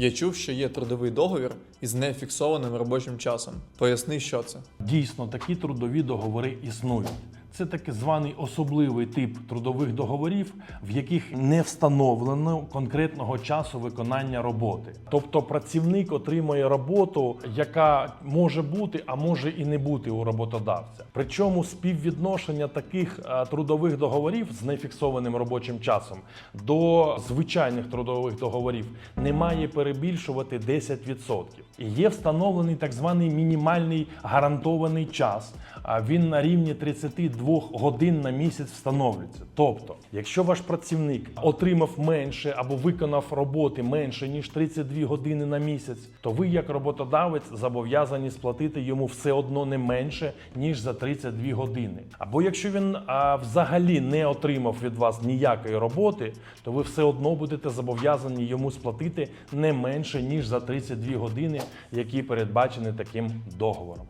Я чув, що є трудовий договір із нефіксованим робочим часом. Поясни, що це. Дійсно, такі трудові договори існують. Це так званий особливий тип трудових договорів, в яких не встановлено конкретного часу виконання роботи. Тобто працівник отримує роботу, яка може бути, а може і не бути у роботодавця. Причому співвідношення таких е, трудових договорів з нефіксованим робочим часом до звичайних трудових договорів не має перебільшувати 10%. І є встановлений так званий мінімальний гарантований час. Він на рівні 32 годин на місяць встановлюється. Тобто, якщо ваш працівник отримав менше або виконав роботи менше ніж 32 години на місяць, то ви, як роботодавець, зобов'язані сплатити йому все одно не менше ніж за 32 години. Або якщо він а, взагалі не отримав від вас ніякої роботи, то ви все одно будете зобов'язані йому сплатити не менше ніж за 32 години, які передбачені таким договором.